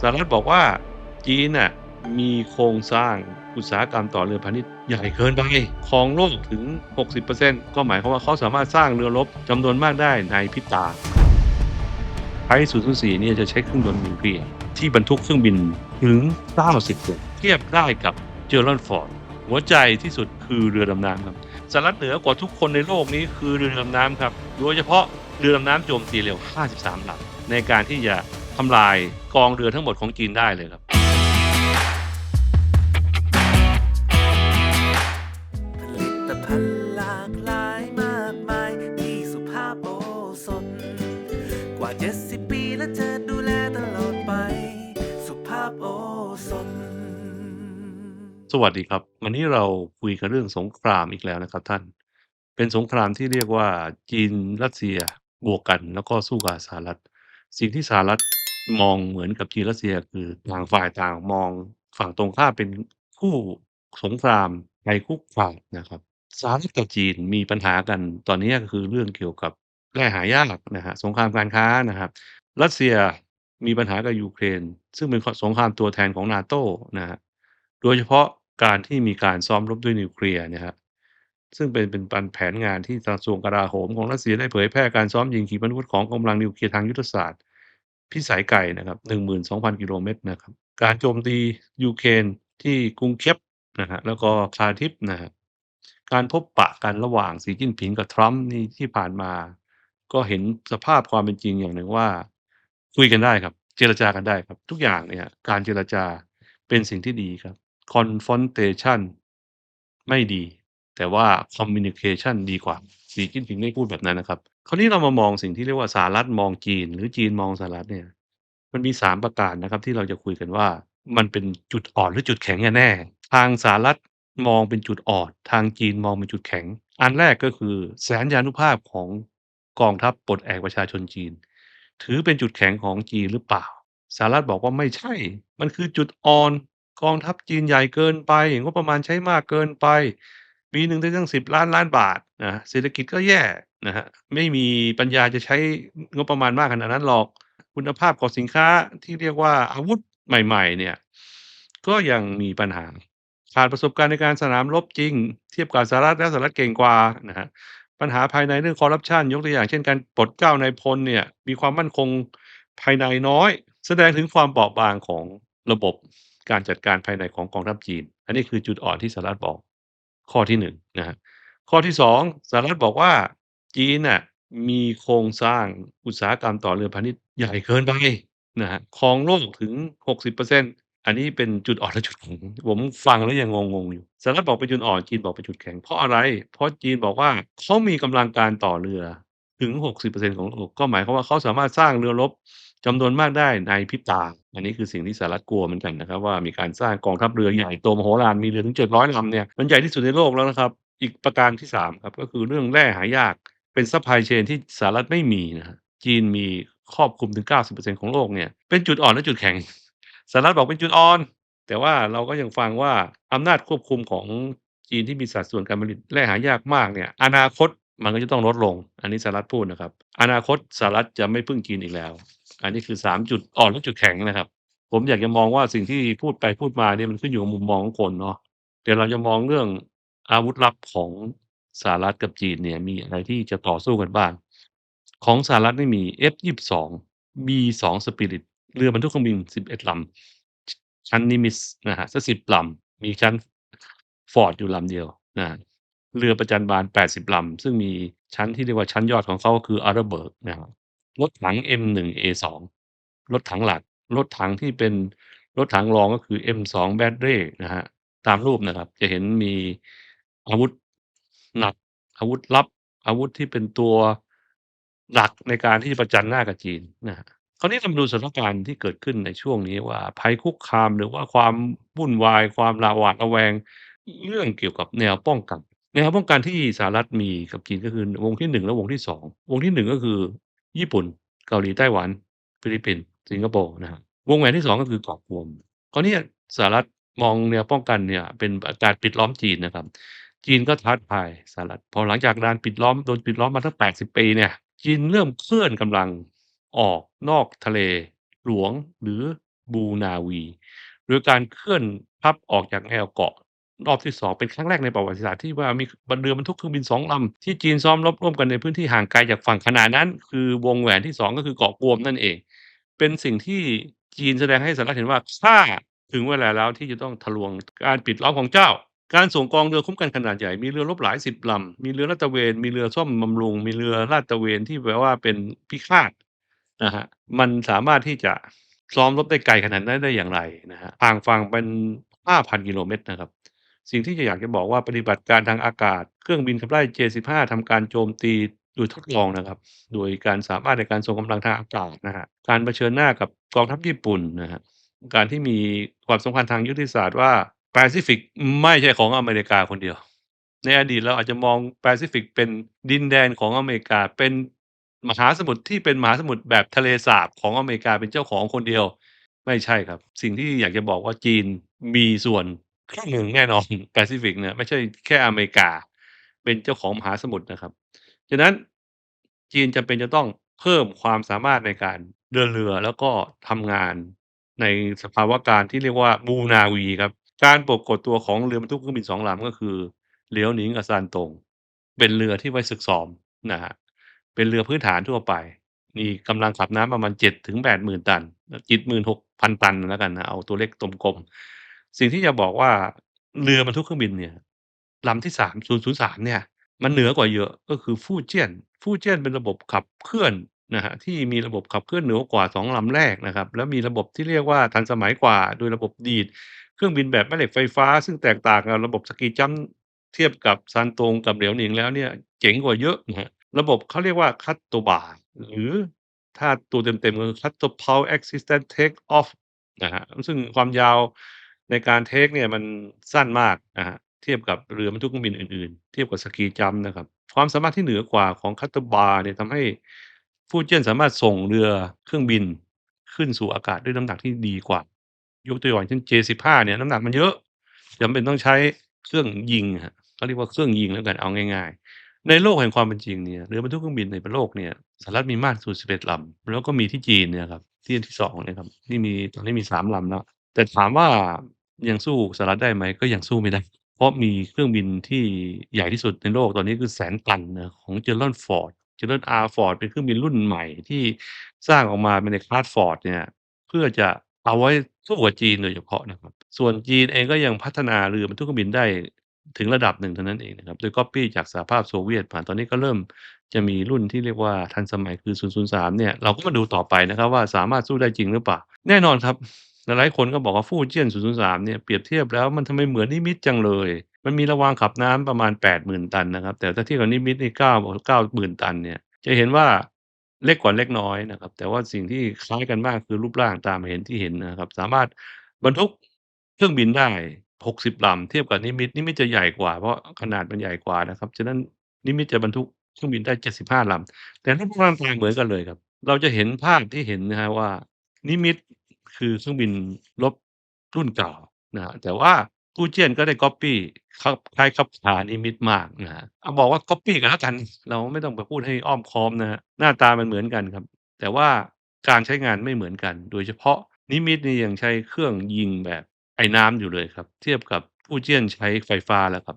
สหรัฐบอกว่าจีนน่ะมีโครงสร้างอุตสาหกรรมต่อเรือพาณิชย์ใหญ่เกินไปของโลกถึง 60%ก็หมายความว่าเขาสามารถสร้างเรือรบจำนวนมากได้ในพิตาไทย004เนี่ยจะใช้เครื่องยนต์นิวเคลียร์ที่บรรทุกเครื่องบินถึง 90ลำเทียบได้กับเจอร์ลนฟอร์ดหัวใจที่สุดคือเรือดำน้ำครับสหรัฐเหนือกว่าทุกคนในโลกนี้คือเรือดำน้ำครับ โดยเฉพาะเรือดำน้ำโจมตีเร็ว 53ลำในการที่จะ ทำลายกองเรือทั้งหมดของจีนได้เลยครับ ผลิตภัณฑ์หลากหลายมากมาย ที่สุภาพโอสถกว่า 70 ปีและจะดูแลตลอดไป สุภาพโอสถ สวัสดีครับ วันนี้เราคุยกันเรื่องสงครามอีกแล้วนะครับท่าน เป็นสงครามที่เรียกว่าจีนรัสเซียบวกกัน แล้วก็สู้กับสหรัฐ สิ่งที่สหรัฐ มองเหมือนกับจีนรัสเซีย คือต่างฝ่ายต่างมองฝั่งตรงข้ามเป็นคู่สงครามในคุกฝ่ายนะครับสหรัฐกับจีนมีปัญหากันตอนนี้ก็คือเรื่องเกี่ยวกับแร่หายากนะฮะสงครามการค้านะครับรัสเซียมีปัญหากับยูเครน ซึ่งเป็นสงครามตัวแทนของนาโต้นะฮะโดยเฉพาะการที่มีการซ้อมรบด้วยนิวเคลียร์นะครับซึ่งเป็นเป็นปันแผนงานที่กระทรวงกลาโหมของรัสเซียได้เผยแพร่การซ้อมยิงขีปนาวุธของกำลังนิวเคลียร์ทางยุทธศาสตร์ พิสัยไกลนะครับ12,000 กิโลเมตรนะครับ การโจมตียูเครนที่กรุงเคียฟนะฮะแล้วก็คาทิฟนะฮะการพบปะกันระหว่างสีจิ้นผิงกับทรัมป์นี่ที่ผ่านมา ก็เห็นสภาพความเป็นจริงอย่างหนึ่งว่า คุยกันได้ครับ เจรจากันได้ครับ ทุกอย่างเนี่ยการเจรจาเป็นสิ่งที่ดีครับ confrontation ไม่ดี แต่ว่า communication ดีกว่าสีจิ้นผิงได้พูดแบบนั้นนะครับ คราวนี้เรามามองสิ่งที่เรียกว่าสหรัฐมองจีน หรือจีนมองสหรัฐเนี่ย มันมี 3 ประการนะครับ ที่เราจะคุยกันว่า มันเป็นจุดอ่อนหรือจุดแข็งแน่ทางสหรัฐมองเป็นจุดอ่อนทางจีนมองเป็นจุดแข็ง อันแรกก็คือแสนยานุภาพของกองทัพปลดแอกประชาชนจีน ถือเป็นจุดแข็งของจีนหรือเปล่าสหรัฐบอกว่าไม่ใช่ มันคือจุดอ่อน กองทัพจีนใหญ่เกินไปงบประมาณใช้มากเกินไป ปีหนึ่งได้ตั้ง10ล้านล้านบาทนะเศรษฐกิจก็แย่นะฮะไม่มีปัญญาจะใช้งบประมาณมากขนาดนั้นหรอก คุณภาพของสินค้าที่เรียกว่าอาวุธใหม่ ๆ เนี่ย ก็ยังมีปัญหา ขาดประสบการณ์ในการสนามรบจริง เทียบกับสหรัฐแล้วสหรัฐเก่งกว่านะฮะปัญหาภายในเรื่องคอร์รัปชันยกตัวอย่างเช่นการปลดเจ้านายพลเนี่ย มีความมั่นคงภายในน้อย แสดงถึงความเบาบางของระบบการจัดการภายในของกองทัพจีน อันนี้คือจุดอ่อนที่สหรัฐบอก ข้อที่หนึ่งนะฮะข้อที่สองสหรัฐบอกว่าจีนน่ะมีโครงสร้างอุตสาหกรรมต่อเรือพาณิชย์ใหญ่เกินไปนะฮะของโลกถึง 60%อันนี้เป็นจุดอ่อนและจุดแข็งผมฟังแล้วยังงงๆอยู่สหรัฐบอกเป็นจุดอ่อนจีนบอกเป็นจุดแข็ง เพราะอะไร เพราะจีนบอกว่าเขามีกำลังการต่อเรือถึง 60%ของโลกก็หมายความว่าเขาสามารถสร้างเรือรบ จำนวนมากได้ในพริบตา อันนี้คือสิ่งที่สหรัฐกลัวเหมือนกันนะครับว่ามีการสร้างกองทัพเรือใหญ่โตมโหฬารมีเรือถึง700ลำเนี่ยมันใหญ่ที่สุดในโลกแล้วนะครับ อีกประการที่3ครับก็คือเรื่องแร่หายากเป็นซัพพลายเชนที่สหรัฐไม่มีนะฮะจีนมีครอบคลุมถึง 90%ของโลกเนี่ยเป็นจุดอ่อนและจุดแข็งสหรัฐบอกเป็นจุดอ่อน แต่ว่าเราก็ยังฟังว่าอำนาจควบคุมของจีนที่มีสัดส่วนการผลิตแร่หายากมากเนี่ยอนาคตมันก็จะต้องลดลง อันนี้สหรัฐพูดนะครับ อนาคตสหรัฐจะไม่พึ่งจีนอีกแล้ว อันนี้คือ3จุดอ่อนและจุดแข็งนะครับ ผมอยากจะมองว่าสิ่งที่พูดไปพูดมาเนี่ยมันขึ้นอยู่กับมุมมองของคนเนาะเดี๋ยวเราจะมองเรื่องอาวุธลับของสหรัฐกับจีนเนี่ย มีอะไรที่จะต่อสู้กันบ้าง ของสหรัฐนี่มี F22 B2 Spirit เรือบรรทุกเครื่องบิน 11 ลำ ชั้นนิมิสนะฮะสักสิบลำ มีชั้นฟอร์ดอยู่ลำเดียวนะเรือประจันบาน 80 ลำ ซึ่งมีชั้นที่เรียกว่าชั้นยอดของเขาก็คืออาร์เบิร์กนะครับ รถถัง M1A2 รถถังหลัก รถถังที่เป็นรถถังรองก็คือ M2 b a t t e r y นะฮะ ตามรูปนะครับ จะเห็นมีอาวุธหนัก อาวุธลับ อาวุธที่เป็นตัวหลักในการที่จะประจันหน้ากับจีนนะฮะคราวนี้เรามาดูสถานการณ์ที่เกิดขึ้นในช่วงนี้ว่าภัยคุกคามหรือว่าความวุ่นวาย ความระหวาดระแวง เรื่องเกี่ยวกับแนวป้องกัน แนวป้องกันที่สหรัฐมีกับจีนก็คือวงที่1และวงที่2วงที่1ก็คือ ญี่ปุ่น เกาหลี ไต้หวัน ฟิลิปปินส์ สิงคโปร์นะฮะวงแหวนที่ 2 ก็คือเกาะกวม คราวนี้สหรัฐมองแนวป้องกันเนี่ยเป็นการปิดล้อมจีนนะครับ จีนก็ท้าทายสหรัฐ พอหลังจากการปิดล้อมโดนปิดล้อมมาตั้ง 80 ปีเนี่ย จีนเริ่มเคลื่อนกำลังออกนอกทะเลหลวงหรือบูนาวีโดยการเคลื่อนทัพออกจากแนวเกาะ รอบที่ 2 เป็นครั้งแรกในประวัติศาสตร์ที่ว่ามีบนเรือบรรทุกเครื่องบิน2ลำที่จีนซ้อมรบร่วมกันในพื้นที่ห่างไกลจากฝั่งขณะนั้น คือวงแหวนที่ 2 ก็คือเกาะกวมนั่นเอง เป็นสิ่งที่จีนแสดงให้สหรัฐเห็นว่าถ้าถึงเวลาแล้วที่จะต้องทะลวงการปิดล้อมของเจ้า การส่งกองเรือคุ้มกันขนาดใหญ่มีเรือรบหลายสิบลำมีเรือลาดตระเวนมีเรือซ่อมบำรุง มีเรือลาดตระเวนที่แปลว่าเป็นพิฆาตนะฮะมันสามารถที่จะซ้อมรบได้ไกลขนาดนั้นได้อย่างไรนะฮะห่างฝั่งเป็น5,000กิโลเมตรนะครับ สิ่งที่จะอยากจะบอกว่าปฏิบัติการทางอากาศ เครื่องบินขับไล่ J-15 ทำการโจมตีโดยทดลองนะครับ โดยการสามารถในการส่งกำลังทางอากาศนะฮะการเผชิญหน้ากับกองทัพญี่ปุ่นนะฮะการที่มีความสัมพันธ์ทางยุทธศาสตร์ว่าแปซิฟิกไม่ใช่ของอเมริกาคนเดียว ในอดีตเราอาจจะมองแปซิฟิกเป็นดินแดนของอเมริกา เป็นมหาสมุทรที่เป็นมหาสมุทรแบบทะเลสาบของอเมริกาเป็นเจ้าของคนเดียว ไม่ใช่ครับ สิ่งที่อยากจะบอกว่าจีนมีส่วน ครึ่งหนึ่งแน่นอน แปซิฟิกเนี่ย ไม่ใช่แค่อเมริกา เป็นเจ้าของมหาสมุทรนะครับ ฉะนั้น จีนจำเป็นจะต้องเพิ่มความสามารถในการเดินเรือ แล้วก็ทำงานในสภาวะการที่เรียกว่าบูนาวีครับ การปรากฏตัวของเรือบรรทุกเครื่องบิน 2 ลำ ก็คือ เหลียวหนิงกับซานตง เป็นเรือที่ไว้ฝึกซ้อมนะฮะเป็นเรือพื้นฐานทั่วไป มีกำลังขับน้ำประมาณ7-80,000 ตัน 76,000 ตันแล้วกันนะ เอาตัวเลขกลม ๆ สิ่งที่จะบอกว่า เรือบรรทุกเครื่องบินเนี่ยลำที่ 3 003 เนี่ย มันเหนือกว่าเยอะก็คือฟู่เจี้ยน ฟู่เจี้ยนเป็นระบบขับเคลื่อนนะครับที่มีระบบขับเคลื่อนเหนือกว่า 2 ลำแรกนะครับ แล้วมีระบบที่เรียกว่าทันสมัยกว่า โดยระบบดีด เครื่องบินแบบแม่เหล็กไฟฟ้า ซึ่งแตกต่างกับระบบสกีจัมป์เทียบกับซานตงกับเหลียวหนิงแล้วเนี่ยเจ๋งกว่าเยอะนะครับระบบเขาเรียกว่า Catobah หรือถ้าตัวเต็มๆก็คือ Catapult Assisted Take-off นะครับซึ่งความยาว ในการเทกเนี่ยมันสั้นมากนะครับเทียบกับเรือบรรทุกเครื่องบินอื่นๆ เทียบกับสกีจัมป์นะครับ ความสามารถที่เหนือกว่าของ Catobah เนี่ยทำให้ฟูเจียนสามารถส่งเรือเครื่องบินขึ้นสู่อากาศด้วยน้ำหนักที่ดีกว่า ยกตัวอย่างเช่น J-15 เนี่ยน้ำหนักมันเยอะจำเป็นต้องใช้เครื่องยิงครับเขาเรียกว่าเครื่องยิงแล้วกันเอาง่ายๆ ในโลกแห่งความเป็นจริงเนี่ยเรือบรรทุกเครื่องบินในโลกเนี่ยสหรัฐมีมากสุด11ลำแล้วก็มีที่จีนเนี่ยครับที่อันที่2เนี่ยครับที่มีตอนนี้มี3ลำแล้วแต่ถามว่า ยังสู้สหรัฐได้ไหม ก็ยังสู้ไม่ได้ เพราะมีเครื่องบินที่ใหญ่ที่สุดในโลกตอนนี้คือแสนตันนะของ General Ford General R Ford เป็นเครื่องบินรุ่นใหม่ที่สร้างออกมาเป็นในคลาส Ford เนี่ยเพื่อจะเอาไว้สู้กับจีนโดยเฉพาะนะครับ ส่วนจีนเองก็ยังพัฒนาเรือบรรทุกเครื่องบินได้ถึงระดับหนึ่งเท่านั้นเองนะครับ โดย Copy จากสหภาพโซเวียตมานตอนนี้ก็เริ่มจะมีรุ่นที่เรียกว่าทันสมัยคือ 003 เนี่ย เราก็มาดูต่อไปนะครับว่าสามารถสู้ได้จริงหรือเปล่า แน่นอนครับ หลายคนก็บอกว่าฟู่เจี้ยน 003 เนี่ยเปรียบเทียบแล้วมันทำไมเหมือนนิมิตจังเลย มันมีระวางขับน้ำประมาณ 80,000 ตันนะครับ แต่ถ้าเทียบกับนิมิตนี่9 90,000 ตันเนี่ย จะเห็นว่าเล็กกว่าเล็กน้อยนะครับ แต่ว่าสิ่งที่คล้ายกันมากคือรูปร่างตามเห็นที่เห็นนะครับ สามารถบรรทุกเครื่องบินได้ 60 ลำ เทียบกับนิมิตนิมิตจะใหญ่กว่า เพราะขนาดมันใหญ่กว่านะครับ ฉะนั้นนิมิตจะบรรทุกเครื่องบินได้ 75 ลำ แต่รูปร่างต่างเหมือนกันเลยครับ เราจะเห็นภาพที่เห็นนะครับว่านิมิต คือเครื่องบินรบรุ่นเก่านะครับ แต่ว่าฟู่เจี้ยนก็ได้ Copy คับ คล้ายคลับคลานิมิตมากนะครับ เอาบอกว่า Copy กันแล้วกัน เราไม่ต้องไปพูดให้อ้อมค้อมนะครับ หน้าตามันเหมือนกันครับ แต่ว่าการใช้งานไม่เหมือนกัน โดยเฉพาะนิมิตนี่ยังใช้เครื่องยิงแบบไอ้น้ำอยู่เลยครับ เทียบกับฟู่เจี้ยนใช้ไฟฟ้าแล้วครับ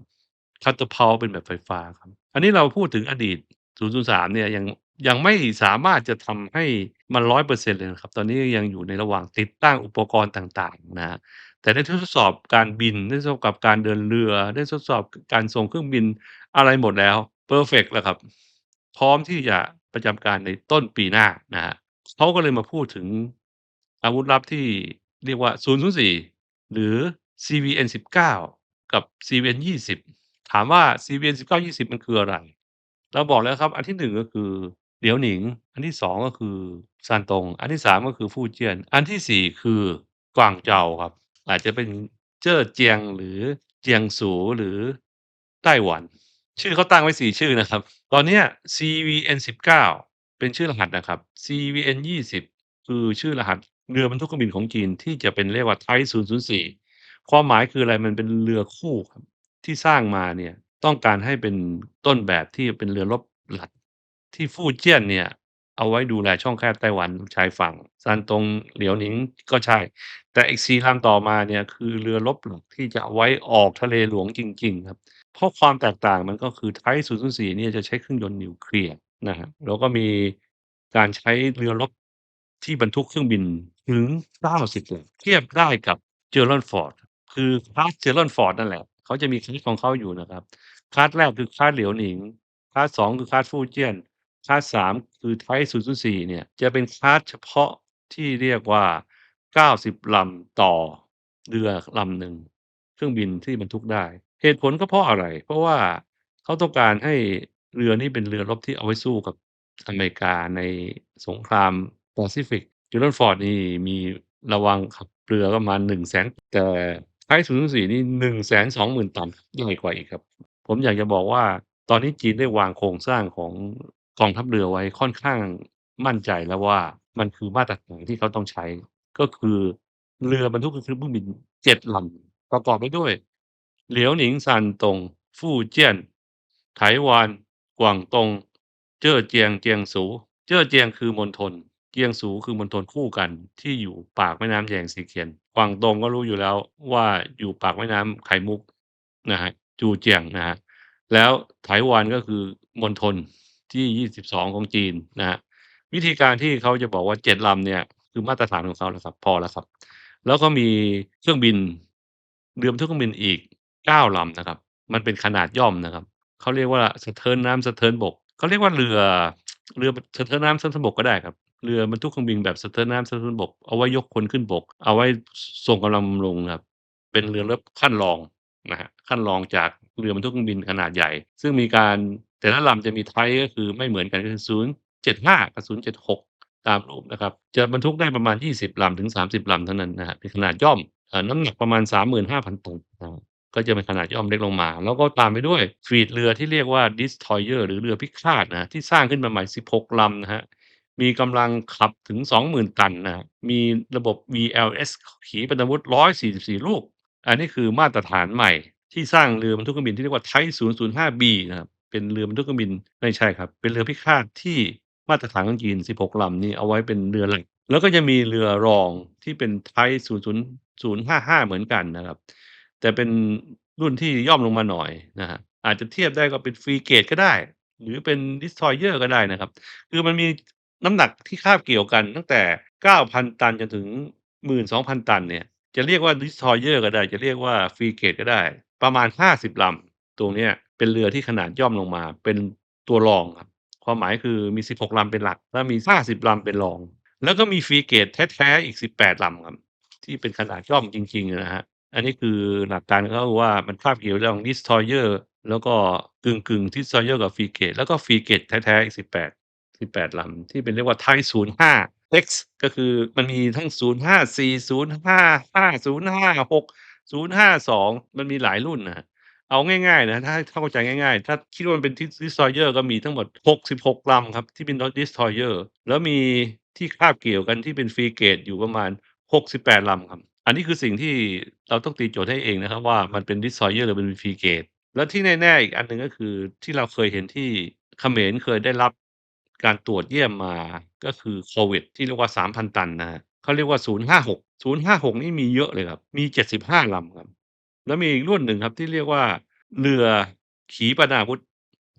Catapult เป็นแบบไฟฟ้าครับ อันนี้เราพูดถึงอดีต 003 เนี่ยยัง ยังไม่สามารถจะทำให้มัน 100%เลยนะครับ ตอนนี้ยังอยู่ในระหว่างติดตั้งอุปกรณ์ต่าง ๆ นะครับ แต่ได้ทดสอบการบิน ได้ทดสอบกับการเดินเรือ ได้ทดสอบการส่งเครื่องบิน อะไรหมดแล้ว เพอร์เฟกต์แล้วครับ พร้อมที่จะประจำการในต้นปีหน้านะครับ เขาก็เลยมาพูดถึงอาวุธลับที่เรียกว่า 004 หรือ CVN-19 กับ CVN-20 ถามว่า CVN-19 20 มันคืออะไร เราบอกแล้วครับ อันที่ 1 ก็คือ เหลียวหนิง อันที่ 2 ก็คือซานตง อันที่ 3 ก็คือฟู่เจี้ยน อันที่ 4 คือกวางโจวครับ อาจจะเป็นเจ้อเจียง หรือเจียงสู หรือไต้หวัน ชื่อเขาตั้งไว้ 4 ชื่อนะครับ ตอนเนี้ย CVN-19 เป็นชื่อรหัสนะครับ CVN-20 คือชื่อรหัสเรือ บรรทุกเครื่องบินของจีน ที่จะเป็นเรียกว่า Type 004 ความหมายคืออะไร มันเป็นเรือคู่ครับ ที่สร้างมาเนี่ย ต้องการให้เป็นต้นแบบที่เป็นเรือรบหลัก ที่ฟู่เจี้ยนเนี่ย เอาไว้ดูแลช่องแคบไต้หวันชายฝั่งซานตง เหลียวหนิงก็ใช่ แต่อีก 4 ลำต่อมาเนี่ย คือเรือรบหลักที่จะเอาไว้ออกทะเลหลวงจริง ๆ ครับ เพราะความแตกต่างมันก็คือไทย 004 เนี่ยจะใช้เครื่องยนต์นิวเคลียร์นะครับ แล้วก็มีการใช้เรือรบที่บรรทุกเครื่องบินถึง 90 ลำ เทียบได้กับ Gerald Ford คือคลาส Gerald Ford นั่นแหละ เขาจะมีคลาสของเขาอยู่นะครับ คลาสแรกคือคลาสเหลียวหนิง คลาส 2 คือคลาสฟู่เจี้ยน คลาส3คือไท004เนี่ยจะเป็นคลาสเฉพาะที่เรียกว่า90ลำต่อเรือลำหนึ่งเครื่องบินที่บรรทุกได้ เหตุผลก็เพราะอะไร เพราะว่าเขาต้องการให้เรือนี้เป็นเรือรบที่เอาไว้สู้กับอเมริกาในสงครามแปซิฟิก Gerald Ford นี่มีระวังขับเรือประมาณ100,000แต่ไท004นี่120,000ตันใหญ่กว่าอีกครับ ผมอยากจะบอกว่าตอนนี้จีนได้วางโครงสร้างของ กองทัพเรือไว้ค่อนข้างมั่นใจแล้วว่า มันคือมาตรฐานที่เขาต้องใช้ ก็คือเรือบรรทุกเครื่องบิน7ลำประกอบไปด้วย เหลียวหนิงซานตง ฟู่เจี้ยนไต้หวันกวางตง เจ้อเจียงเจียงสู เจ้อเจียงคือมณฑลเจียงสูคือมณฑลคู่กันที่อยู่ปากแม่น้ำแยงซีเคียนกวางตงก็รู้อยู่แล้วว่าอยู่ปากแม่น้ำไข่มุกนะครับจูเจียงนะครับแล้วไต้หวันก็คือมณฑล ที่ 22 ของจีนนะครับวิธีการที่เขาจะบอกว่า7ลำเนี่ยคือมาตรฐานของเขาแล้วครับ พอแล้วครับ แล้วก็มีเครื่องบินเรือบรรทุกเครื่องบินอีก9ลำนะครับ มันเป็นขนาดย่อมนะครับเขาเรียกว่าสะเทินน้ำสะเทินบกเขาเรียกว่าเรือเรือสะเทินน้ำสะเทินบกก็ได้ครับเรือบรรทุกเครื่องบินแบบสะเทินน้ำสะเทินบกเอาไว้ยกคนขึ้นบก เอาไว้ส่งกำลังบำรุงครับ เป็นเรือรบขั้นรองนะครับขั้นรองจากเรือบรรทุกเครื่องบินขนาดใหญ่ ซึ่งมีการ แต่ละลำจะมีไทป์ก็คือไม่เหมือนกันคือ075กับ076ตามรูปนะครับ จะบรรทุกได้ประมาณ 20 ลำถึง 30 ลำเท่านั้นนะครับเป็นขนาดย่อมน้ำหนักประมาณ 35,000ตันนะครับก็จะเป็นขนาดย่อมเล็กลงมา แล้วก็ตามไปด้วยฟลีตเรือที่เรียกว่า Destroyer หรือเรือพิฆาตนะที่สร้างขึ้นมาใหม่ 16 ลำนะครับมีกำลังขับถึง 20,000 ตันนะครับมีระบบ VLS ขีปนาวุธ 144 ลูก อันนี้คือมาตรฐานใหม่ที่สร้างเรือบรรทุกเครื่องบินที่เรียกว่า Type 005B นะครับ เป็นเรือบรรทุกเครื่องบิน ไม่ใช่ครับ เป็นเรือพิฆาตที่มาตรฐานของจีน 16 ลำนี้เอาไว้เป็นเรือหลัก แล้วก็จะมีเรือรองที่เป็น Type 00055 เหมือนกันนะครับ แต่เป็นรุ่นที่ย่อมลงมาหน่อยนะครับ อาจจะเทียบได้ก็เป็นฟรีเกตก็ได้ หรือเป็น Destroyer ก็ได้นะครับ คือมันมีน้ำหนักที่คาบเกี่ยวกันตั้งแต่ 9,000 ตันจนถึง 12,000 ตันเนี่ย จะเรียกว่า Destroyer ก็ได้ จะเรียกว่าฟรีเกตก็ได้ ประมาณ 50 ลำ ตรงเนี้ย เป็นเรือที่ขนาดย่อมลงมา เป็นตัวรองครับ ความหมายคือมี 16 ลำเป็นหลัก แล้วมี 50 ลำเป็นรอง แล้วก็มีฟรีเกตแท้ๆอีก 18 ลำครับ ที่เป็นขนาดย่อมจริงๆนะฮะอันนี้คือหลักการก็คือว่ามันคาบเกี่ยวเรื่อง Destroyer แล้วก็กึ่งๆ Destroyer กับฟรีเกตแล้วก็ฟรีเกตแท้ๆอีก 18 18 ลำ ที่เป็นเรียกว่า Type 05 X ก็คือมันมีทั้ง 054 055 056 052 มันมีหลายรุ่นนะ เอาง่ายๆนะถ้าเข้าใจง่ายๆ ถ้าคิดว่ามันเป็น Destroyer ก็มีทั้งหมด 66ลำครับ ที่เป็น Destroyer แล้วมีที่คาบเกี่ยวกันที่เป็นฟรีเกตอยู่ประมาณ 68ลำครับ อันนี้คือสิ่งที่เราต้องตีโจทย์ให้เองนะครับว่ามันเป็น Destroyer หรือเป็นฟรีเกตแล้วที่แน่ๆอีกอันหนึ่งก็คือที่เราเคยเห็นที่เขมรเคยได้รับการตรวจเยี่ยมมาก็คือโควิด ที่เรียกว่า 3,000 ตันนะครับเขาเรียกว่า 056 056 นี่มีเยอะเลยครับ มี 75ลำครับ แล้วมีอีกรุ่นหนึ่งครับที่เรียกว่า เรือขีปนาวุธ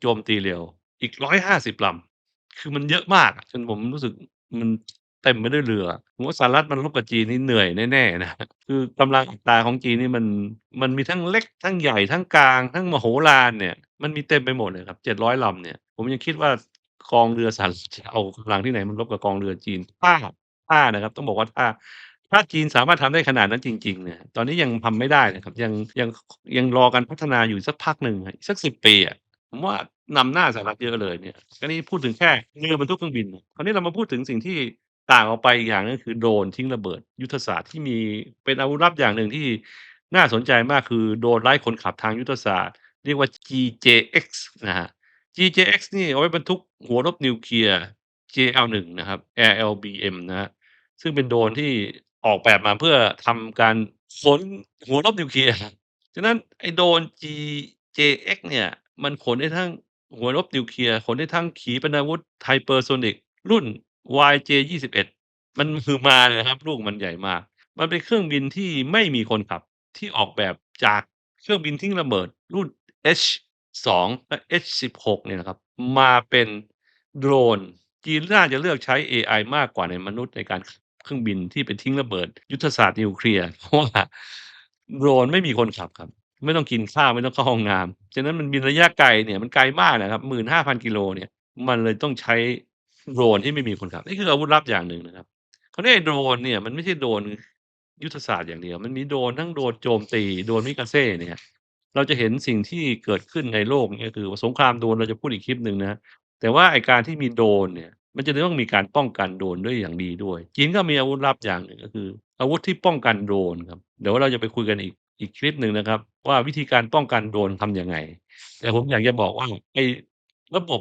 โจมตีเร็ว อีก 150 ลำ คือมันเยอะมากจนผมรู้สึกมันเต็มไปด้วยเรือ ผมว่าสหรัฐมันรบกับจีนนี่เหนื่อยแน่ ๆ นะ คือกำลังอัตราของจีนนี่มัน มันมีทั้งเล็ก ทั้งใหญ่ ทั้งกลาง ทั้งมโหฬารเนี่ย มันมีเต็มไปหมดเลยครับ 700 ลำเนี่ย ผมยังคิดว่า กองเรือสหรัฐจะเอากำลังที่ไหนมารบกับกองเรือจีน ถ้า ถ้านะครับ ต้องบอกว่าถ้า ถ้าจีนสามารถทำได้ขนาดนั้นจริงๆเนี่ยตอนนี้ยังทำไม่ได้นะครับ ยังยังยังรอการพัฒนาอยู่สักพักหนึ่งอะอีกสัก10ปีอะผมว่านำหน้าสหรัฐเยอะเลยเนี่ยอันนี้พูดถึงแค่เรือบรรทุกเครื่องบินคราวนี้เรามาพูดถึงสิ่งที่ต่างออกไปอีกอย่างนึงคือโดรนทิ้งระเบิด ยุทธศาสตร์ที่มีเป็นอาวุธลับอย่างหนึ่งที่น่าสนใจมากคือโดรนไร้คนขับทางยุทธศาสตร์ เรียกว่า GJX นะครับ GJX นี่เอาไว้บรรทุกหัวรบนิวเคลียร์ JL-1 นะครับ ALBM นะครับซึ่งเป็นโดรนที่ ออกแบบมาเพื่อทำการขนหัวรบนิวเคลียร์ฉะนั้นไอ้โดรน GJX เนี่ย มันขนได้ทั้งหัวรบนิวเคลียร์ขนได้ทั้งขีปนาวุธไฮเปอร์โซนิกรุ่น YJ-21 มันคือมาเลยนะครับ ลูกมันใหญ่มาก มันเป็นเครื่องบินที่ไม่มีคนขับที่ออกแบบจากเครื่องบินทิ้งระเบิดรุ่น H-2 และ H-16 เนี่ยนะครับ มาเป็นโดรนจีนน่าจะเลือกใช้เอไอมากกว่าในมนุษย์ในการขับ เครื่องบินที่ไปทิ้งระเบิด ยุทธศาสตร์นิวเคลียร์เพราะว่าโดรนไม่มีคนขับครับ ไม่ต้องกินข้าวไม่ต้องเข้าห้องน้ำฉะนั้นมันบินระยะไกลเนี่ยมันไกลมากนะครับ15,000กิโลเนี่ย มันเลยต้องใช้โดรนที่ไม่มีคนขับนี่คืออาวุธลับอย่างหนึ่งนะครับคราวนี้ไอ้โดรนเนี่ยมันไม่ใช่โดรนยุทธศาสตร์อย่างเดียว มันมีโดรนทั้งโดรนโจมตีโดรนมิกาเซ่เนี่ย เราจะเห็นสิ่งที่เกิดขึ้นในโลกนี้ก็คือสงครามโดรนเราจะพูดอีกคลิปหนึ่งนะแต่ว่าไอการที่มีโดรนเนี่ย มันจะต้องมีการป้องกันโดรนด้วยอย่างดีด้วย จีนก็มีอาวุธลับอย่างหนึ่งก็คือ อาวุธที่ป้องกันโดรนครับ เดี๋ยวเราจะไปคุยกันอีกอีกคลิปหนึ่งนะครับ ว่าวิธีการป้องกันโดรนทำยังไง แต่ผมอยากจะบอกว่าไอ้ระบบ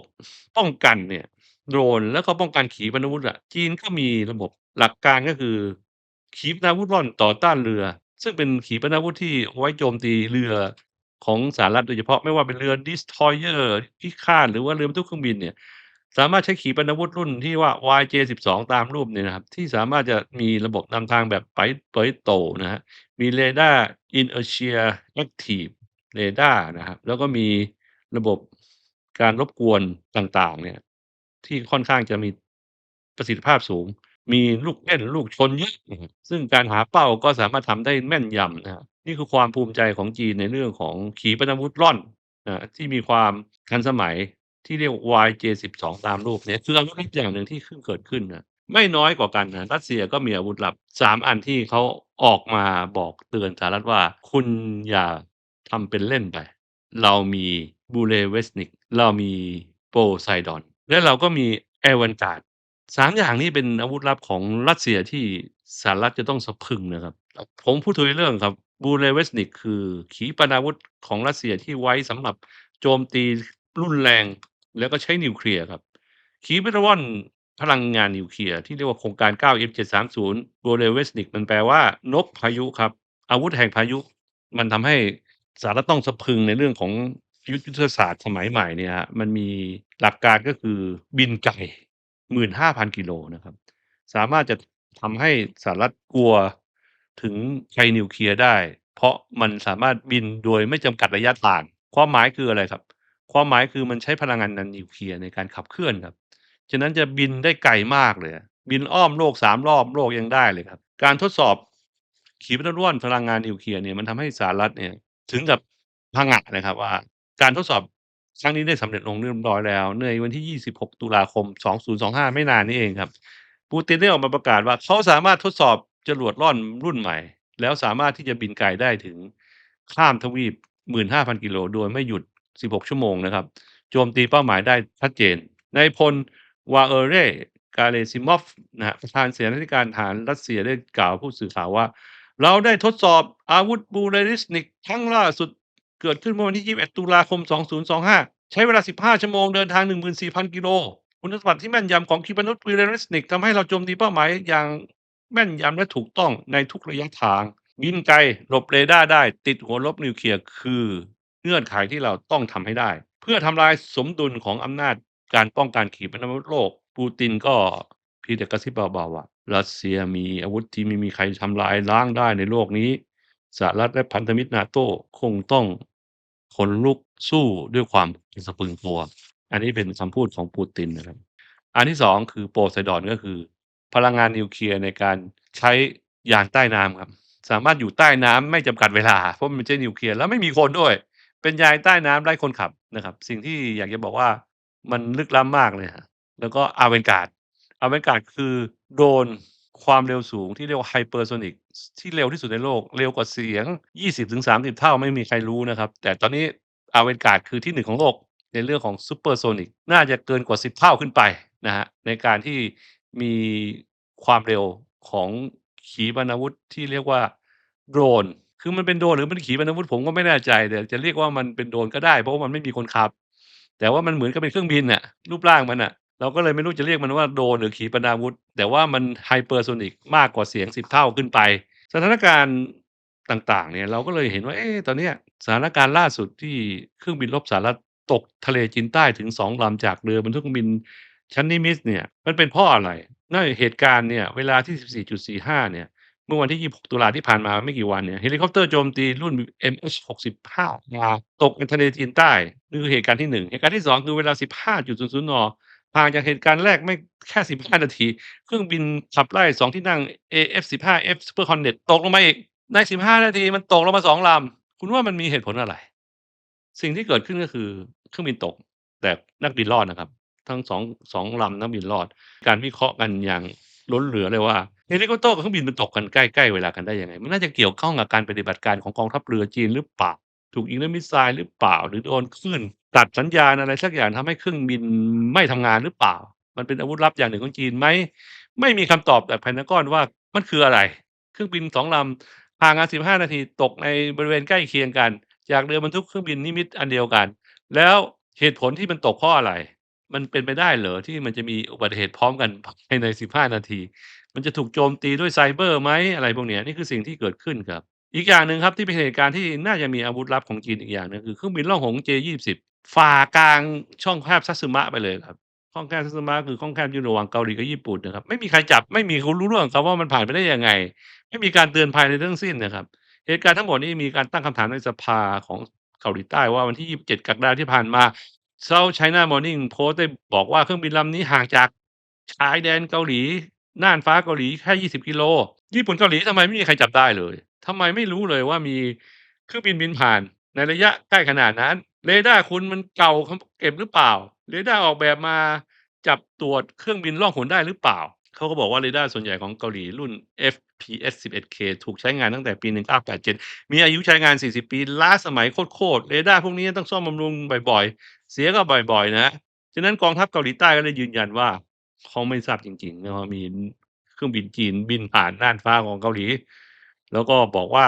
ป้องกันเนี่ยโดรนแล้วก็ป้องกันขีปนาวุธอะจีนก็มีระบบหลักการก็คือ ขีปนาวุธร่อนต่อต้านเรือ ซึ่งเป็นขีปนาวุธที่ไว้โจมตีเรือของสหรัฐโดยเฉพาะไม่ว่าเป็นเรือ Destroyer พิฆาตหรือว่าเรือบรรทุกเครื่องบินเนี่ย สามารถใช้ขีปนาวุธรุ่นที่ว่า YJ-12 ตามรูปเนี่ยนะครับ ที่สามารถจะมีระบบนำทางแบบไปเป๋ยโตนะครับมีเรดาร์ Inertial Active Radar นะครับ แล้วก็มีระบบการรบกวนต่างๆ เนี่ย ที่ค่อนข้างจะมีประสิทธิภาพสูง มีลูกเล่นลูกชนเยอะซึ่งการหาเป้าก็สามารถทำได้แม่นยำนะครับนี่คือความภูมิใจของจีนในเรื่องของขีปนาวุธร่อนอ่าที่มีความทันสมัย ที่เรียก YJ-12 ตามรูปเนี่ย คืออาวุธลับอย่างหนึ่งที่เพิ่งเกิดขึ้นนะ ไม่น้อยกว่ากันนะ รัสเซียก็มีอาวุธลับ 3 อันที่เขาออกมาบอกเตือนสหรัฐว่า คุณอย่าทำเป็นเล่นไป เรามี Burevestnik เรามี Poseidon และเราก็มี Avangard 3 อย่างนี้เป็นอาวุธลับของรัสเซียที่สหรัฐจะต้องสะพรึงนะครับ ผมพูดถึงเรื่องครับ Burevestnik คือขีปนาวุธของรัสเซียที่ไว้สำหรับโจมตีรุนแรง แล้วก็ใช้นิวเคลียร์ครับ ขีปนาวุธพลังงานนิวเคลียร์ ที่เรียกว่าโครงการ9 M730 Burevestnik มันแปลว่านกพายุครับ อาวุธแห่งพายุ มันทำให้สหรัฐต้องสะพรึงในเรื่องของยุทธศาสตร์สมัยใหม่เนี่ยมันมีหลักการก็คือบินไกล15,000กิโลนะครับ สามารถจะทำให้สหรัฐกลัวถึงภัยนิวเคลียร์ได้ เพราะมันสามารถบินโดยไม่จำกัดระยะทาง ความหมายคืออะไรครับ ความหมายคือมันใช้พลังงานนิวเคลียร์ในการขับเคลื่อนครับ ฉะนั้นจะบินได้ไกลมากเลย บินอ้อมโลก3รอบโลกยังได้เลยครับ การทดสอบขีปนาวุธพลังงานนิวเคลียร์เนี่ยมันทำให้สหรัฐเนี่ยถึงกับผงะนะครับว่า การทดสอบครั้งนี้ได้สำเร็จลงเรียบร้อยแล้วในวันที่ 26 ตุลาคม 2025 ไม่นานนี้เองครับ ปูตินได้ออกมาประกาศว่าเขาสามารถทดสอบจรวดร่อนรุ่นใหม่ แล้วสามารถที่จะบินไกลได้ถึงข้ามทวีป 15,000 กิโลโดยไม่หยุด 16 ชั่วโมงนะครับ โจมตีเป้าหมายได้ชัดเจน ในพล Valery Gerasimov นะครับประธานเสนาธิการทหารรัสเซียได้กล่าวผู้สื่อข่าวว่า เราได้ทดสอบอาวุธ Burevestnik ครั้งล่าสุดเกิดขึ้นเมื่อวันที่ 21 ตุลาคม 2025 ใช้เวลา 15 ชั่วโมงเดินทาง 14,000 กิโลคุณสมบัติที่แม่นยำของขีปนาวุธ Burevestnik ทำให้เราโจมตีเป้าหมายอย่างแม่นยำและถูกต้องในทุกระยะทางบินไกลหลบเรดาร์ได้ติดหัวรบนิวเคลียร์คือ เงื่อนไขที่เราต้องทำให้ได้ เพื่อทำลายสมดุลของอำนาจการป้องกันขีปนาวุธโลก ปูตินก็เพียงแต่กระซิบเบาๆว่ารัสเซียมีอาวุธที่ไม่มีใครทำลายล้างได้ในโลกนี้สหรัฐและพันธมิตร NATO คงต้องขนลุกสู้ด้วยความสะพึงกลัว อันนี้เป็นคำพูดของปูตินนะครับ อันที่2คือ Poseidon ก็คือ พลังงานนิวเคลียร์ในการใช้ยานใต้น้ำครับ สามารถอยู่ใต้น้ำไม่จำกัดเวลา เพราะมันไม่ใช่นิวเคลียร์แล้วไม่มีคนด้วย เป็นยานใต้น้ำไร้คนขับนะครับ สิ่งที่อยากจะบอกว่ามันลึกล้ำมากเลยครับ แล้วก็ Avangard Avangard คือโดรนความเร็วสูงที่เรียกว่า Hypersonic ที่เร็วที่สุดในโลก เร็วกว่าเสียง 20-30 เท่าไม่มีใครรู้นะครับ แต่ตอนนี้ Avangard คือที่1ของโลก ในเรื่องของ Supersonic น่าจะเกินกว่า 10 เท่าขึ้นไปนะครับในการที่มีความเร็วของขีปนาวุธที่เรียกว่าโดรน คือมันเป็นโดรนหรือมันเป็นขีปนาวุธผมก็ไม่แน่ใจ แต่จะเรียกว่ามันเป็นโดรนก็ได้ เพราะว่ามันไม่มีคนขับ แต่ว่ามันเหมือนกับเป็นเครื่องบินน่ะ รูปร่างมันน่ะ เราก็เลยไม่รู้จะเรียกมันว่าโดรนหรือขีปนาวุธ แต่ว่ามัน Hypersonic มากกว่าเสียง 10 เท่าขึ้นไป สถานการณ์ต่าง ๆ เนี่ย เราก็เลยเห็นว่า เอ๊ะตอนเนี้ยสถานการณ์ล่าสุดที่เครื่องบินรบสหรัฐตกทะเลจีนใต้ถึง2ลำจากเรือบรรทุกเครื่องบินชั้นนิมิตเนี่ย มันเป็นเพราะอะไร?นั่นเหตุการณ์เนี่ย เวลาที่ 14.45 เนี่ย มื่อวันที่ 26 ตุลาที่ผ่านมาไม่กี่วันเนี่ยเฮลิคอปเตอร์โจมตีรุ่น MH-60 5 R ตกในทะเลจีนใต้นี่คือเหตุการณ์ที่ 1 เหตุการณ์ที่ 2 คือเวลา 15.00น.ห่างจากเหตุการณ์แรกไม่แค่ 15 นาที เครื่องบินขับไล่ 2 ที่นั่ง AF-15F Super Hornet ตกลงมาอีก ใน 15 นาทีมันตกลงมา 2 ลำ คุณว่ามันมีเหตุผลอะไร?สิ่งที่เกิดขึ้นก็คือเครื่องบินตก แต่นักบินรอดนะครับ ทั้ง2 2ลำนักบินรอด การวิเคราะห์กันอย่าง ล้นเหลือเลยว่าเฮลิคอปเตอร์กับเครื่องบินมันตกกันใกล้ๆเวลากันได้ยังไง?มันน่าจะเกี่ยวข้องกับการปฏิบัติการของกองทัพเรือจีนหรือเปล่า?ถูกยิงด้วยมิสไซล์หรือเปล่า?หรือโดนคลื่นตัดสัญญาณอะไรสักอย่างทำให้เครื่องบินไม่ทำงานหรือเปล่า?มันเป็นอาวุธลับอย่างหนึ่งของจีนไหม?ไม่มีคำตอบจาก Pentagon ว่ามันคืออะไร?เครื่องบิน2ลำห่างกัน15นาทีตกในบริเวณใกล้เคียงกัน จากเรือบรรทุกเครื่องบินนิมิตอันเดียวกัน แล้วเหตุผลที่มันตกเพราะอะไร? มันเป็นไปได้เหรอที่มันจะมีอุบัติเหตุพร้อมกันภายใน 15 นาที มันจะถูกโจมตีด้วยไซเบอร์ไหม?อะไรพวกเนี้ย นี่คือสิ่งที่เกิดขึ้นครับ อีกอย่างหนึ่งครับที่เป็นเหตุการณ์ที่น่าจะมีอาวุธลับของจีนอีกอย่างหนึ่งคือเครื่องบินล่องหง J-20 ฝ่ากลางช่องแคบ Satsuma ไปเลยครับ ช่องแคบ Satsuma คือช่องแคบที่ระหว่างเกาหลีกับญี่ปุ่นนะครับ ไม่มีใครจับ ไม่มีคนรู้เรื่องครับว่ามันผ่านไปได้ยังไง?ไม่มีการเตือนภัยใดทั้งสิ้นนะครับ เหตุการณ์ทั้งหมดนี้มีการตั้งคำถามในสภาของเกาหลีใต้ว่าวันที่ 27กรกฎาคมที่ผ่านมา South China Morning Post ได้บอกว่าเครื่องบินลำนี้ห่างจากชายแดนเกาหลี น่านฟ้าเกาหลีแค่ 20 กิโล ญี่ปุ่นเกาหลีทำไมไม่มีใครจับได้เลย?ทำไมไม่รู้เลยว่ามีเครื่องบินบินผ่านในระยะใกล้ขนาดนั้น?เรดาร์คุณมันเก่าเก็บหรือเปล่า?เรดาร์ออกแบบมาจับตรวจเครื่องบินล่องหนได้หรือเปล่า?เขาก็บอกว่าเรดาร์ส่วนใหญ่ของเกาหลีรุ่น FPS-11K ถูกใช้งานตั้งแต่ปี 1987 มีอายุใช้งาน 40 ปี ล้าสมัยโคตรๆ เรดาร์พวกนี้ต้องซ่อมบำรุงบ่อย เสียก็บ่อย ๆ นะครับฉะนั้นกองทัพเกาหลีใต้ก็ได้ยืนยันว่า เขาไม่ทราบจริง ๆ นะว่ามีเครื่องบินจีนบินผ่านน่านฟ้าของเกาหลี แล้วก็บอกว่า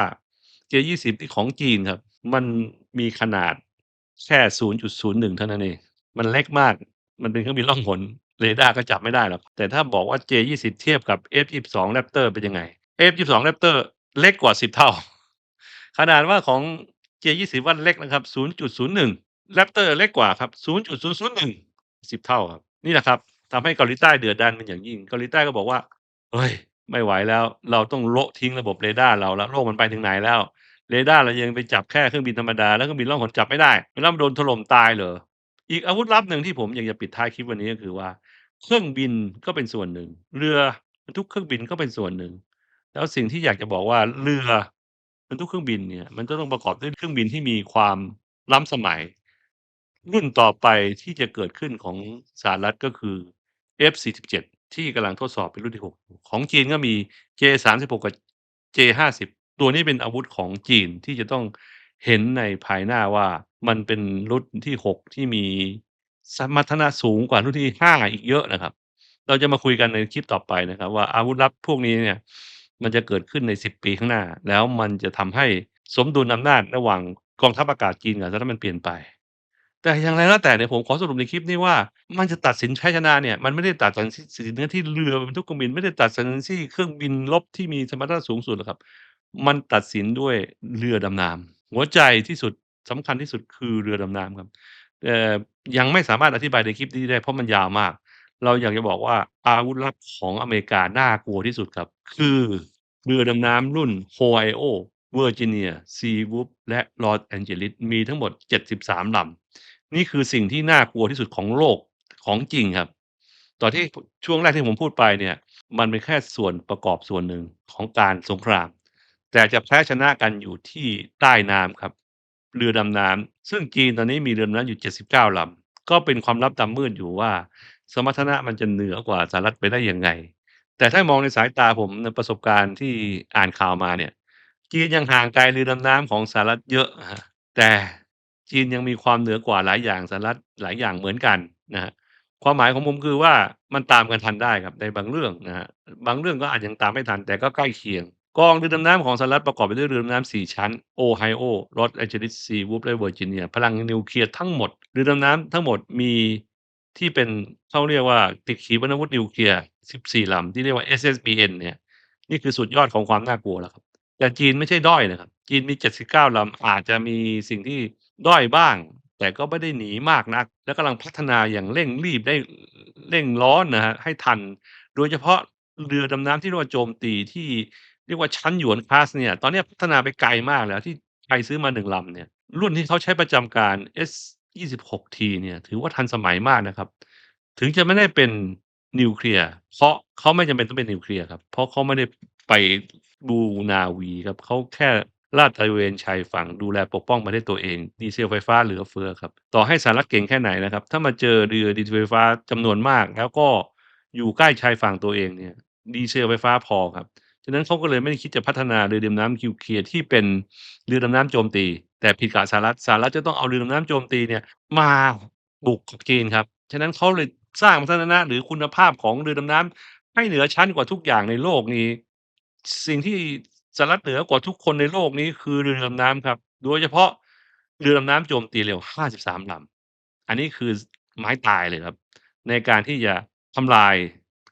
J-20 นี่ของจีนครับ มันมีขนาดแค่ 0.01 เท่านั้นเอง มันเล็กมาก มันเป็นเครื่องบินล่องหน เรดาร์ก็จับไม่ได้หรอก แต่ถ้าบอกว่า J-20 เทียบกับ F-22 Raptor เป็นยังไง? F-22 Raptor เล็กกว่า 10 เท่า ขนาดว่าของ J-20 ว่าเล็กนะครับ 0.01 Raptor เล็กกว่าครับ 0.001 10 เท่าครับ นี่แหละครับทำให้เกาหลีใต้เดือดดาลเป็นอย่างยิ่ง เกาหลีใต้ก็บอกว่า"เฮ้ย ไม่ไหวแล้ว เราต้องโละทิ้งระบบเรดาร์เราแล้ว โลกมันไปถึงไหนแล้ว?เรดาร์เรายังไปจับแค่เครื่องบินธรรมดา แล้วเครื่องบินล่องหนจับไม่ได้แล้วมันโดนถล่มตายเหรอ?"อีกอาวุธลับหนึ่งที่ผมอยากจะปิดท้ายคลิปวันนี้ก็คือว่า เครื่องบินก็เป็นส่วนหนึ่ง เรือบรรทุกเครื่องบินก็เป็นส่วนหนึ่ง แล้วสิ่งที่อยากจะบอกว่าเรือบรรทุกเครื่องบินเนี่ย มันจะต้องประกอบด้วยเครื่องบินที่มีความล้ำสมัย รุ่นต่อไปที่จะเกิดขึ้นของสหรัฐก็คือ F-47 ที่กำลังทดสอบเป็นรุ่นที่ 6 ของจีนก็มี J-36 กับ J-50 ตัวนี้เป็นอาวุธของจีนที่จะต้องเห็นในภายหน้าว่ามันเป็นรุ่นที่ 6 ที่มีสมรรถนะสูงกว่ารุ่นที่ 5 อีกเยอะนะครับ เราจะมาคุยกันในคลิปต่อไปนะครับ ว่าอาวุธลับพวกนี้เนี่ยมันจะเกิดขึ้นใน 10 ปีข้างหน้า แล้วมันจะทำให้สมดุลอำนาจระหว่างกองทัพอากาศจีนกับสหรัฐมันเปลี่ยนไป แต่อย่างไรก็แต่เนี่ยผมขอสรุปในคลิปนี้ว่า มันจะตัดสินชัยชนะเนี่ยมันไม่ได้ตัดสินสินกันที่เรือบรรทุกเครื่องบินไม่ได้ตัดสินที่เครื่องบินรบที่มีสมรรถนะสูงสุดหรอกครับ มันตัดสินด้วยเรือดำน้ำหัวใจที่สุดสำคัญที่สุดคือเรือดำน้ำครับเอ่อยังไม่สามารถอธิบายในคลิปนี้ได้เพราะมันยาวมาก เราอยากจะบอกว่าอาวุธลับของอเมริกาน่ากลัวที่สุดครับ คือเรือดำน้ำรุ่น Ohio, Virginia, Seawood และ Los Angeles มีทั้งหมด 73ลำ นี่คือสิ่งที่น่ากลัวที่สุดของโลก ของจริงครับ ตอนที่ ช่วงแรกที่ผมพูดไปเนี่ย มันเป็นแค่ส่วนประกอบส่วนหนึ่งของการสงคราม แต่จะแพ้ชนะกันอยู่ที่ใต้น้ำครับ เรือดำน้ำ ซึ่งจีนตอนนี้มีเรือดำน้ำอยู่ 79 ลำ ก็เป็นความลับดำมืดอยู่ว่า สมรรถนะมันจะเหนือกว่าสหรัฐไปได้ยังไง?แต่ถ้ามองในสายตาผมในประสบการณ์ที่อ่านข่าวมาเนี่ย จีนยังห่างไกลเรือดำน้ำของสหรัฐเยอะอะครับแต่ จีนยังมีความเหนือกว่าหลายอย่างสหรัฐหลายอย่างเหมือนกันนะครับ ความหมายของผมคือว่า มันตามกันทันได้ครับในบางเรื่องนะครับ บางเรื่องก็อาจยังตามไม่ทัน แต่ก็ใกล้เคียง กองเรือดำน้ำของสหรัฐประกอบไปด้วยเรือดำน้ำ 4 ชั้น Ohio, Los Angeles, Seawood และ Virginia พลังนิวเคลียร์ทั้งหมด เรือดำน้ำทั้งหมดมีที่เป็นเขาเรียกว่าติดขีปนาวุธนิวเคลียร์ 14 ลำ ที่เรียกว่า SSBN เนี่ย นี่คือสุดยอดของความน่ากลัวแล้วครับ แต่จีนไม่ใช่ด้อยนะครับ จีนมี 79 ลำ อาจจะมีสิ่งที่ ด้อยบ้าง แต่ก็ไม่ได้หนีมากนัก และกำลังพัฒนาอย่างเร่งรีบได้ เร่งร้อนนะฮะให้ทัน โดยเฉพาะเรือดำน้ำที่เรียกว่าโจมตีที่เรียกว่า ชั้นหยวนคลาสเนี่ย ตอนเนี้ยพัฒนาไปไกลมากแล้ว ที่ไทยซื้อมาหนึ่งลำเนี่ย รุ่นที่เขาใช้ประจำการ S26T เนี่ย ถือว่าทันสมัยมากนะครับ ถึงจะไม่ได้เป็นนิวเคลียร์ เพราะเขาไม่จำเป็นต้องเป็นนิวเคลียร์ครับ เพราะเขาไม่ได้ไปดูนาวีครับ เขาแค่ ลาดตระเวนชายฝั่งดูแลปกป้องประเทศตัวเอง ดีเซลไฟฟ้าเหลือเฟือครับ ต่อให้สหรัฐเก่งแค่ไหนนะครับ ถ้ามาเจอเรือดีเซลไฟฟ้าจำนวนมาก แล้วก็อยู่ใกล้ชายฝั่งตัวเองเนี่ยดีเซลไฟฟ้าพอครับฉะนั้นเขาก็เลยไม่ได้คิดจะพัฒนาเรือดำน้ำนิวเคียร์ที่เป็นเรือดำน้ำโจมตี แต่ผิดกับสหรัฐสหรัฐจะต้องเอาเรือดำน้ำโจมตีเนี่ยมาบุกจีนครับฉะนั้นเขาเลยสร้างสถานะหรือคุณภาพของเรือดำน้ำให้เหนือชั้นกว่าทุกอย่างในโลกนี้ สิ่งที่ สหรัฐเหนือกว่าทุกคนในโลกนี้คือเรือดำน้ำครับ โดยเฉพาะเรือดำน้ำโจมตีเร็ว 53ลำ อันนี้คือไม้ตายเลยครับ ในการที่จะทำลาย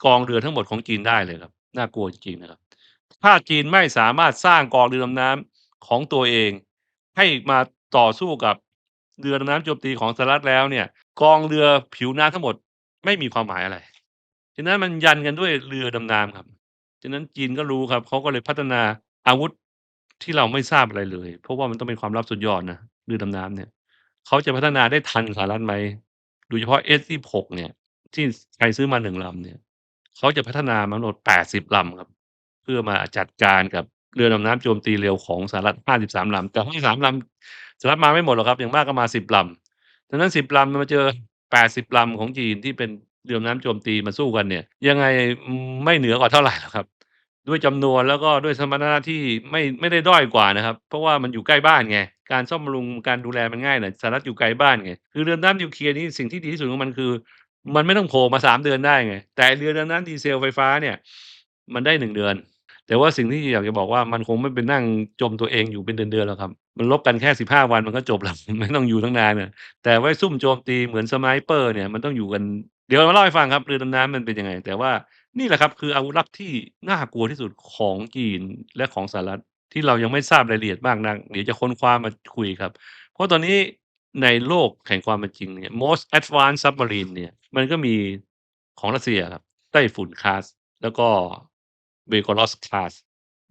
กองเรือทั้งหมดของจีนได้เลยครับ น่ากลัวจริงๆนะครับ ถ้าจีนไม่สามารถสร้างกองเรือดำน้ำของตัวเอง ให้มาต่อสู้กับเรือดำน้ำโจมตีของสหรัฐแล้วเนี่ย กองเรือผิวน้ำทั้งหมดไม่มีความหมายอะไร ฉะนั้นมันยันกันด้วยเรือดำน้ำครับ ฉะนั้นจีนก็รู้ครับเขาก็เลยพัฒนา อาวุธที่เราไม่ทราบอะไรเลย เพราะว่ามันต้องเป็นความลับสุดยอดนะเรือดำน้ำเนี่ย เขาจะพัฒนาได้ทันสหรัฐไหม โดยเฉพาะ S26 เนี่ย ที่ไทยซื้อมา1ลำเนี่ย เขาจะพัฒนามาทั้งหมด80 ลำครับ เพื่อมาจัดการกับเรือดำน้ำโจมตีเร็วของสหรัฐ53 ลำ แต่53ลำสหรัฐมาไม่หมดหรอกครับ อย่างมากก็มา 10 ลำดังนั้น 10 ลำมันมาเจอ 80 ลำของจีนที่เป็นเรือดำน้ำโจมตีมาสู้กันเนี่ย ยังไงไม่เหนือกว่าเท่าไหร่หรอกครับ ด้วยจำนวน แล้วก็ด้วยสมรรถนะที่ไม่ ไม่ได้ด้อยกว่านะครับ เพราะว่ามันอยู่ใกล้บ้านไง การซ่อมบำรุง การดูแลมันง่ายหน่อยสหรัฐอยู่ไกลบ้านไง คือเรือดำน้ำนิวเคลียร์นี่ สิ่งที่ดีที่สุดของมัน คือมันไม่ต้องโผล่มา 3 เดือนได้ไง แต่เรือดำน้ำดีเซลไฟฟ้าเนี่ย มันได้ 1 เดือน แต่ว่าสิ่งที่อยากจะบอกว่า มันคงไม่ไปนั่งจมตัวเองอยู่เป็นเดือน ๆ หรอกครับ มันรบกันแค่ 15 วันมันก็จบ แล้ว ไม่ต้องอยู่ตั้งนานอะแต่ไว้ซุ่มโจมตีเหมือนสไนเปอร์เนี่ย มันต้องอยู่กัน เดี๋ยวมาเล่าให้ฟังครับ เรือดำน้ำมันเป็นยังไง แต่ว่า นี่แหละครับ คืออาวุธลับที่น่ากลัวที่สุดของจีนและของสหรัฐ ที่เรายังไม่ทราบรายละเอียดมากนัก เดี๋ยวจะค้นคว้ามาคุยครับ เพราะตอนนี้ในโลกแห่งความเป็นจริงเนี่ย Most Advanced Submarine เนี่ย มันก็มีของรัสเซียครับ ไต้ฝุ่น Class แล้วก็ Belgorod Class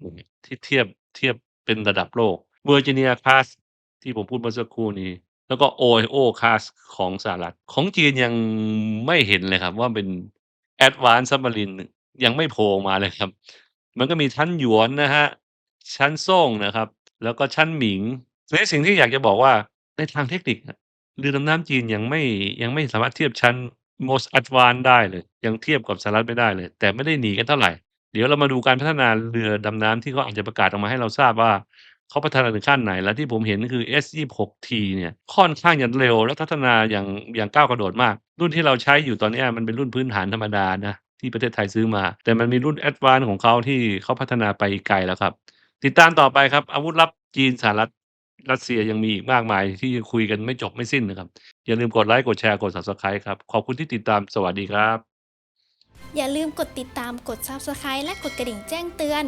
อืมที่เทียบเทียบเป็นระดับโลก Virginia Class ที่ผมพูดเมื่อสักครู่นี้ แล้วก็ Ohio Class ของสหรัฐ ของจีนยังไม่เห็นเลยครับว่าเป็น Advanced Submarine ยังไม่โผล่มาเลยครับ มันก็มีชั้นหยวนนะครับชั้นซ่งนะครับ แล้วก็ชั้นหมิงทีนี้สิ่งที่อยากจะบอกว่าในทางเทคนิคเรือดำน้ำจีนยังไม่ยังไม่สามารถเทียบชั้น Most Advanced ได้เลย ยังเทียบกับสหรัฐไม่ได้เลย แต่ไม่ได้หนีกันเท่าไหร่ เดี๋ยวเรามาดูการพัฒนาเรือดำน้ำที่เขาอาจจะประกาศออกมาให้เราทราบว่า เขาพัฒนาถึงขั้นไหน และที่ผมเห็นคือ S26T เนี่ยค่อนข้างจะเร็วและพัฒนาอย่างอย่างก้าวกระโดดมาก รุ่นที่เราใช้อยู่ตอนนี้มันเป็นรุ่นพื้นฐานธรรมดานะที่ประเทศไทยซื้อมา แต่มันมีรุ่น Advanced ของเขาที่เขาพัฒนาไปไกลแล้วครับ ติดตามต่อไปครับ อาวุธลับจีนสหรัฐรัสเซียยังมีอีกมากมายที่คุยกันไม่จบไม่สิ้นนะครับ อย่าลืมกดไลก์กดแชร์กด Subscribe ครับ ขอบคุณที่ติดตามสวัสดีครับ อย่าลืมกดติดตามกด Subscribe และกดกระดิ่งแจ้งเตือน